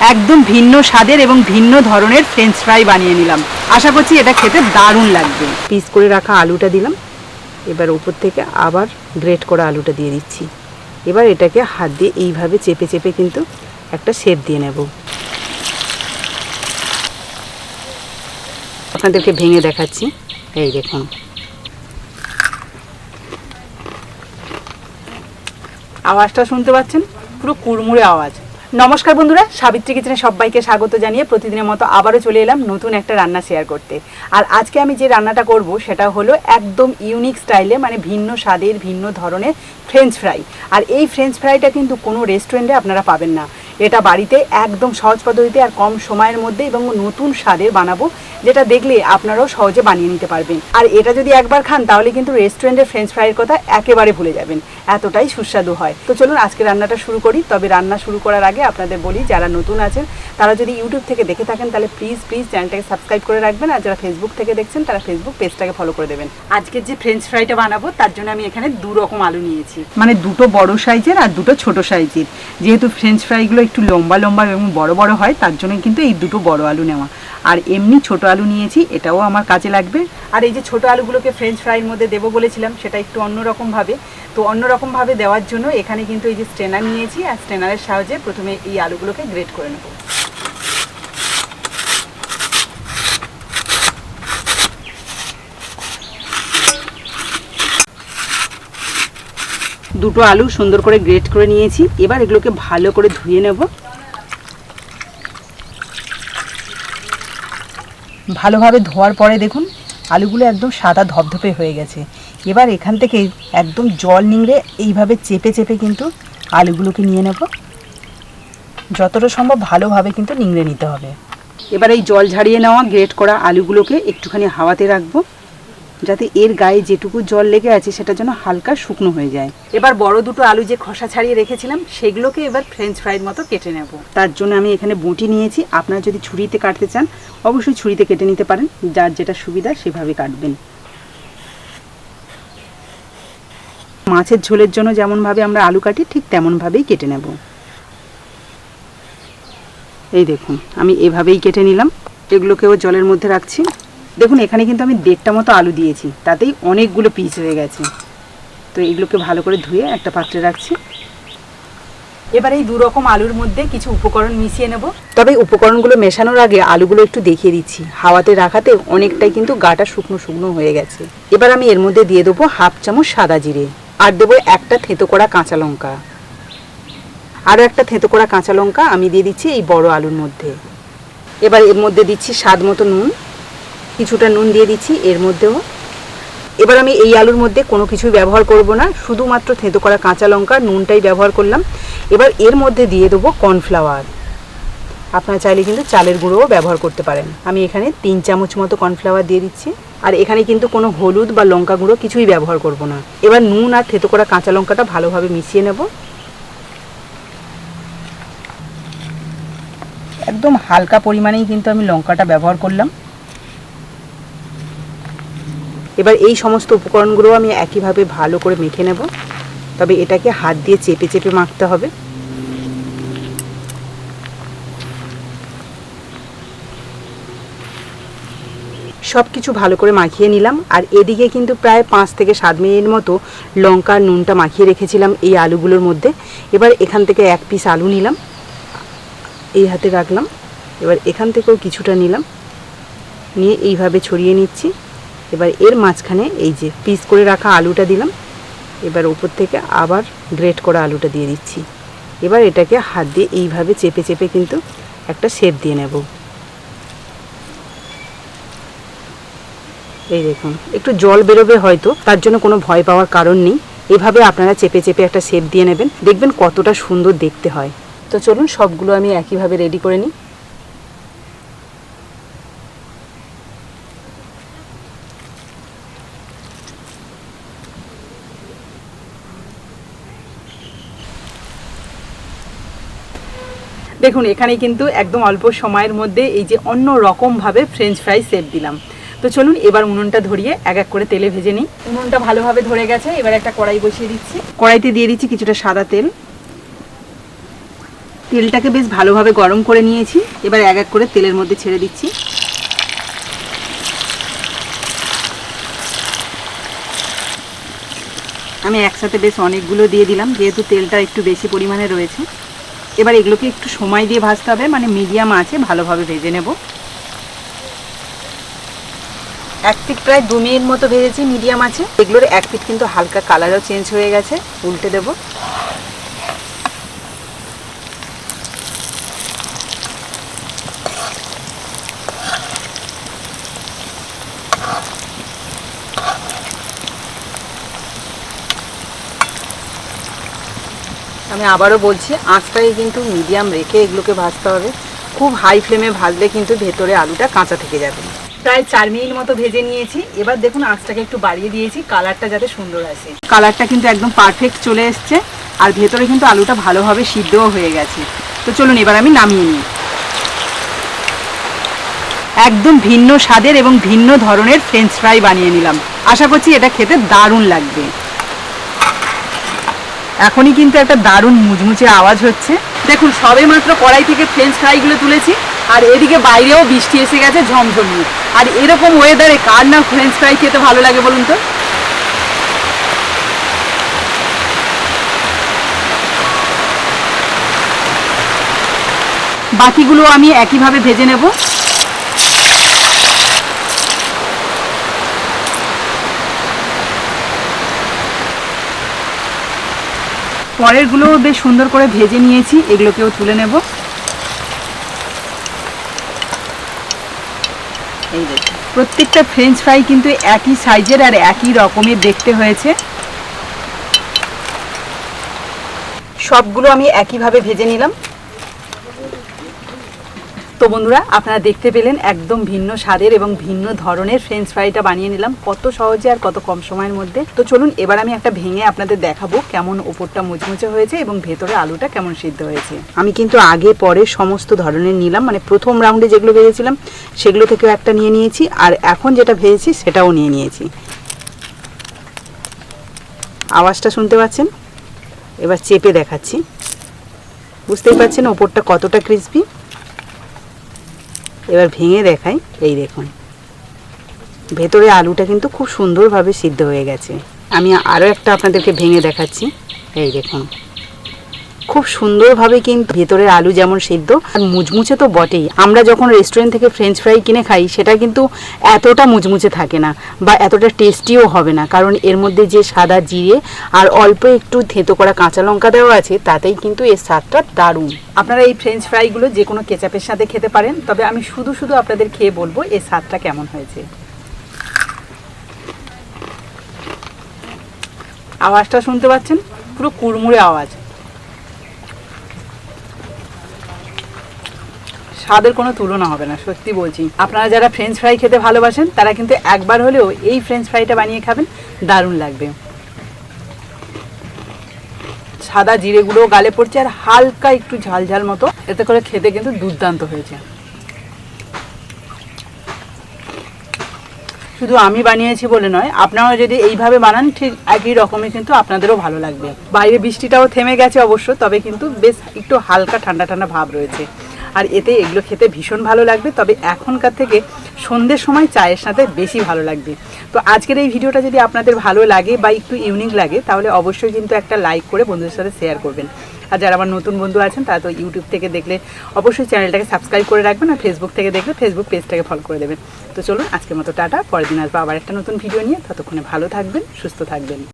একদম ভিন্ন স্বাদের এবং ভিন্ন ধরনের ফ্রেঞ্চ ফ্রাই বানিয়ে নিলাম। আশা করছি এটা খেতে দারুণ লাগবে। পিস করে রাখা আলুটা দিলাম। এবার উপর থেকে আবার গ্রেট করা আলুটা দিয়ে দিচ্ছি। এবার এটাকে হাত দিয়ে এইভাবে চেপে চেপে কিন্তু একটা শেপ দিয়ে নেব। আপনাদেরকে ভেঙে দেখাচ্ছি। এই দেখুন। আওয়াজটা শুনতে পাচ্ছেন? পুরো কুড়মুড়ে আওয়াজ। নমস্কার বন্ধুরা, সাবিত্রী কিচেনে সবাইকে স্বাগত জানিয়ে প্রতিদিনের মতো আবারও চলে এলাম নতুন একটা রান্না শেয়ার করতে। আর আজকে আমি যে রান্নাটা করব সেটা হলো একদম ইউনিক স্টাইলে মানে ভিন্ন স্বাদের, ভিন্ন ধরনের ফ্রেঞ্চ ফ্রাই আর এই ফ্রেঞ্চ ফ্রাইটা কিন্তু কোনো রেস্টুরেন্টে আপনারা পাবেন না। এটা বাড়িতে একদম সহজ পদ্ধতিতে আর কম সময়ের মধ্যে এবং নতুন স্বাদের বানাবো, যেটা দেখলে আপনারাও সহজে বানিয়ে নিতে পারবেন। আর এটা যদি একবার খান, তাহলে কিন্তু রেস্টুরেন্টের ফ্রেঞ্চ ফ্রাইয়ের কথা একেবারে ভুলে যাবেন। এতটাই সুস্বাদু হয়। তো চলুন, আজকে রান্নাটা শুরু করি। তবে রান্না শুরু করার আগে আপনাদের বলি, যারা নতুন আছেন, তারা যদি ইউটিউব থেকে দেখে থাকেন, তাহলে প্লিজ প্লিজ চ্যানেলটাকে সাবস্ক্রাইব করে রাখবেন। আর যারা ফেসবুক থেকে দেখছেন, তারা ফেসবুক পেজটাকে ফলো করে দেবেন। আজকের যে ফ্রেঞ্চ ফ্রাইটা বানাবো, তার জন্য আমি এখানে দু রকম আলু নিয়েছি। মানে দুটো বড় সাইজের আর দুটো ছোট সাইজের। যেহেতু ফ্রেঞ্চ ফ্রাইগুলো একটু লম্বা লম্বা এবং বড় বড় হয়, তার জন্য কিন্তু এই দুটো বড় আলু নেওয়া। আর এমনি ছোট আলু নিয়েছি, এটাও আমার কাজে লাগবে। আর এই যে ছোট আলুগুলোকে ফ্রেঞ্চ ফ্রাইয়ের মধ্যে দেবো বলেছিলাম, সেটা একটু অন্যরকম ভাবে। তো অন্যরকমভাবে দেওয়ার জন্য এখানে কিন্তু এই যে স্ট্রেনার নিয়েছি, আর স্ট্রেনারের সাহায্যে প্রথমে এই আলুগুলোকে গ্রেট করে নেব। দুটো আলু সুন্দর করে গ্রেট করে নিয়েছি। এবার এগুলোকে ভালো করে ধুয়ে নেব। ভালোভাবে ধোয়ার পরে দেখুন, আলুগুলো একদম সাদা ধপধপে হয়ে গেছে। এবার এখান থেকে একদম জল নিংড়ে এইভাবে চেপে চেপে কিন্তু আলুগুলোকে নিয়ে নেব। যতটা সম্ভব ভালোভাবে কিন্তু নিংড়ে নিতে হবে। এবার এই জল ঝাড়িয়ে নেওয়া, গ্রেট করা আলুগুলোকে একটুখানি হাওয়াতে রাখব। যাতে এর গায়ে যেটুকু জল লেগে আছে সেটা যেন হালকা শুকনো হয়ে যায়। এবার বড় দুটো আলু যে খোসা ছাড়িয়ে রেখেছিলাম সেগুলোকে এবার ফ্রেঞ্চ ফ্রাইয়ের মতো কেটে নেব। তার জন্য আমি এখানে বটি নিয়েছি। আপনারা যদি ছুরিতে কাটতে চান অবশ্যই ছুরিতে কেটে নিতে পারেন। যার যেটা সুবিধা সেভাবে কাটবেন। মাছের ঝোলের জন্য যেমনভাবে আমরা আলু কাটি ঠিক তেমনভাবেই কেটে নেব। এই দেখুন আমি এভাবেই কেটে নিলাম। এগুলোকেও জলের মধ্যে রাখছি। দেখুন, এখানে কিন্তু আমি দেড়টা মতো আলু দিয়েছি, তাতেই অনেকগুলো পিস হয়ে গেছে। তো এগুলোকে ভালো করে ধুয়ে একটা পাত্রে রাখছি। এবার এই দুরকম আলুর মধ্যে কিছু উপকরণ মিশিয়ে নেব। তবে উপকরণগুলো মেশানোর আগে আলুগুলো একটু দেখিয়ে দিচ্ছি। হাওয়াতে রাখাতে অনেকটাই কিন্তু গাটা শুকনো শুকনো হয়ে গেছে। এবার আমি এর মধ্যে দিয়ে দেবো হাফ চামচ সাদা জিরে আর দেবো একটা থেতো করা কাঁচা লঙ্কা। আরও একটা থেতো করা কাঁচা লঙ্কা আমি দিয়ে দিচ্ছি এই বড় আলুর মধ্যে। এবার এর মধ্যে দিচ্ছি স্বাদ মতো নুন। কিছুটা নুন দিয়ে দিচ্ছি, এর মধ্যেও। এবার আমি এই আলুর মধ্যে কোনো কিছুই ব্যবহার করব না, শুধুমাত্র থেঁতো করা কাঁচা লঙ্কা, নুনটাই ব্যবহার করলাম। এবার এর মধ্যে দিয়ে দেবো কর্নফ্লাওয়ার। আপনারা চাইলে কিন্তু চালের গুঁড়োও ব্যবহার করতে পারেন। আমি এখানে তিন চামচ মতো কর্নফ্লাওয়ার দিয়ে দিচ্ছি। আর এখানে কিন্তু কোনো হলুদ বা লঙ্কা গুঁড়ো কিছুই ব্যবহার করব না। এবার নুন আর থেঁতো করা কাঁচা লঙ্কাটা ভালোভাবে মিশিয়ে নেব। একদম হালকা পরিমাণেই কিন্তু আমি লঙ্কাটা ব্যবহার করলাম। এবার এই সমস্ত উপকরণগুলো আমি একইভাবে ভালো করে মেখে নেব। তবে এটাকে হাত দিয়ে চেপে চেপে মাখতে হবে। সব কিছু ভালো করে মাখিয়ে নিলাম। আর এদিকে কিন্তু প্রায় পাঁচ থেকে সাত মিনিট মতো লঙ্কা, নুনটা মাখিয়ে রেখেছিলাম এই আলুগুলোর মধ্যে। এবার এখান থেকে এক পিস আলু নিলাম। এই হাতে রাখলাম। এবার এখান থেকেও কিছুটা নিলাম। নিয়ে এইভাবে ছড়িয়ে নিচ্ছি। এবার এর মাঝখানে এই যে পিস করে রাখা আলুটা দিলাম। এবার উপর থেকে আবার গ্রেট করা আলুটা দিয়ে দিচ্ছি। এবার এটাকে হাত দিয়ে এইভাবে চেপে চেপে কিন্তু একটা শেপ দিয়ে নেব। এই দেখুন, একটু জল বেরোবে হয়তো, তার জন্য কোনো ভয় পাওয়ার কারণ নেই। এভাবে আপনারা চেপে চেপে একটা শেপ দিয়ে নেবেন। দেখবেন কতটা সুন্দর দেখতে হয়। তো চলুন সবগুলো আমি একইভাবে রেডি করে নিই। দেখুন এখানে কিন্তু একদম অল্প সময়ের মধ্যে এই যে অন্য রকমভাবে ফ্রেঞ্চ ফ্রাই সেট দিলাম। তো চলুন, এবার উনুনটা ধরিয়ে এক এক করে তেলে ভেজে নিই। উনুনটা ভালোভাবে ধরে গেছে, এবার একটা কড়াই বসিয়ে দিচ্ছি। কড়াইতে দিয়ে দিচ্ছি কিছুটা সাদা তেল। তেলটাকে বেশ ভালোভাবে গরম করে নিয়েছি, এবার এক এক করে তেলের মধ্যে ছেড়ে দিচ্ছি। আমি একসাথে বেশ অনেকগুলো দিয়ে দিলাম, যেহেতু তেলটা একটু বেশি পরিমাণে রয়েছে। এবার এগুলোকে একটু সময় দিয়ে ভাজতে হবে মানে মিডিয়াম আছে, ভালোভাবে ভেজে নেব। এক পিট প্রায় দু মিনিট মতো ভেজেছি মিডিয়াম আছে। এগুলোর এক পিট কিন্তু হালকা কালারও চেঞ্জ হয়ে গেছে, উল্টে দেবো। আমি আবারও বলছি আঁচটাকে কিন্তু মিডিয়াম রেখে এগুলোকে ভাজতে হবে। খুব হাই ফ্লেমে ভাজলে কিন্তু ভেতরে আলুটা কাঁচা থেকে যাবে। প্রায় চার মিনিট মতো ভেজে নিয়েছি। এবার দেখুন আঁচটাকে একটু বাড়িয়ে দিয়েছি কালারটা যাতে সুন্দর আসে। কালারটা কিন্তু একদম পারফেক্ট চলে এসছে, আর ভেতরে কিন্তু আলুটা ভালোভাবে সিদ্ধও হয়ে গেছে। তো চলুন এবার আমি নামিয়ে নিই। একদম ভিন্ন স্বাদের এবং ভিন্ন ধরনের ফ্রেঞ্চ ফ্রাই বানিয়ে নিলাম। আশা করছি এটা খেতে দারুণ লাগবে। এখনই কিন্তু একটা দারুণ মুচমুচে আওয়াজ হচ্ছে। দেখুন, সবে মাত্র কড়াই থেকে ফ্রেঞ্চ ফ্রাইগুলো তুলেছি, আর এদিকে বাইরেও বৃষ্টি এসে গেছে ঝমঝমিয়ে। আর এরকম ওয়েদারে কার না ফ্রেঞ্চ ফ্রাই খেতে ভালো লাগে বলুন তো? বাকিগুলো আমি একইভাবে ভেজে নেব। পরেরগুলো বেশ সুন্দর করে ভেজে নিয়েছি, এগুলোকেও তুলে নেব। এই প্রত্যেকটা ফ্রেঞ্চ ফ্রাই কিন্তু একই সাইজের আর একই রকমের দেখতে হয়েছে। সবগুলো আমি একইভাবে ভেজে নিলাম। তো বন্ধুরা, আপনারা দেখতে পেলেন একদম ভিন্ন স্বাদের এবং ভিন্ন ধরনের ফ্রেঞ্চ ফ্রাইটা বানিয়ে নিলাম। কত সহজে আর কত কম সময়ের মধ্যে। তো চলুন, এবার আমি একটা ভেঙে আপনাদের দেখাবো কেমন ওপরটা মুচমুচে হয়েছে এবং ভেতরে আলুটা কেমন সিদ্ধ হয়েছে। আমি কিন্তু আগে পরে সমস্ত ধরনের নিলাম মানে প্রথম রাউন্ডে যেগুলো ভেজেছিলাম, সেগুলো থেকেও একটা নিয়ে নিয়েছি, আর এখন যেটা ভেজেছি সেটাও নিয়ে নিয়েছি। আওয়াজটা শুনতে পাচ্ছেন? এবার চেপে দেখাচ্ছি। বুঝতেই পারছেন ওপরটা কতটা ক্রিসপি এবার ভেঙে দেখাই, এই দেখুন। ভেতরে আলুটা কিন্তু খুব সুন্দরভাবে সিদ্ধ হয়ে গেছে। আমি আরও একটা আপনাদেরকে ভেঙে দেখাচ্ছি। এই দেখুন। খুব সুন্দরভাবে কিন্তু ভেতরের আলু যেমন সিদ্ধ, আর মুচমুচে তো বটেই। আমরা যখন রেস্টুরেন্ট থেকে ফ্রেঞ্চ ফ্রাই কিনে খাই, সেটা কিন্তু এতটা মুচমুচে থাকে না বা এতটা টেস্টিও হবে না। কারণ এর মধ্যে যে সাদা জিরে আর অল্প একটু থেতো করা কাঁচা লঙ্কা দেওয়া আছে, তাতেই কিন্তু এর স্বাদটা দারুণ। আপনারা এই ফ্রেঞ্চ ফ্রাইগুলো যে কোনো কেচাপের সাথে খেতে পারেন, তবে আমি শুধু শুধু আপনাদের খেয়ে বলব এর স্বাদটা কেমন হয়েছে। আওয়াজটা শুনতে পাচ্ছেন? পুরো কুড়মুড়ে আওয়াজ। স্বাদের কোনো তুলনা হবে না, সত্যি বলছি। আপনারা যারা ফ্রেঞ্চ ফ্রাই খেতে ভালোবাসেন, তারা কিন্তু একবার হলেও এই ফ্রেঞ্চ ফ্রাইটা বানিয়ে খাবেন, দারুণ লাগবে। সাদা জিরেগুলো গালে পড়ছে আর হালকা একটু ঝাল ঝাল মতো, এতে করে খেতে কিন্তু দুর্দান্ত হয়েছে। শুধু আমি বানিয়েছি বলে নয়, আপনারাও যদি এইভাবে বানান, ঠিক একই রকমই কিন্তু আপনাদেরও ভালো লাগবে। বাইরে বৃষ্টিটাও থেমে গেছে অবশ্য, তবে কিন্তু বেশ একটু হালকা ঠান্ডা ঠান্ডা ভাব রয়েছে। আর এতে এগুলো খেতে ভীষণ ভালো লাগবে, তবে এখনকার থেকে সন্ধ্যের সময় চায়ের সাথে বেশি ভালো লাগবে। তো আজকের এই ভিডিওটা যদি আপনাদের ভালো লাগে বা একটু ইউনিক লাগে, তাহলে অবশ্যই কিন্তু একটা লাইক করে বন্ধুদের সাথে শেয়ার করবেন। আর যারা আমার নতুন বন্ধু আছেন, তারা তো ইউটিউব থেকে দেখলে অবশ্যই চ্যানেলটাকে সাবস্ক্রাইব করে রাখবেন আর ফেসবুক থেকে দেখলে ফেসবুক পেজটাকে ফলো করে দেবেন। তো চলুন আজকের মতো টাটা, পরের দিন আসব আবার একটা নতুন ভিডিও নিয়ে। ততক্ষণে ভালো থাকবেন, সুস্থ থাকবেন।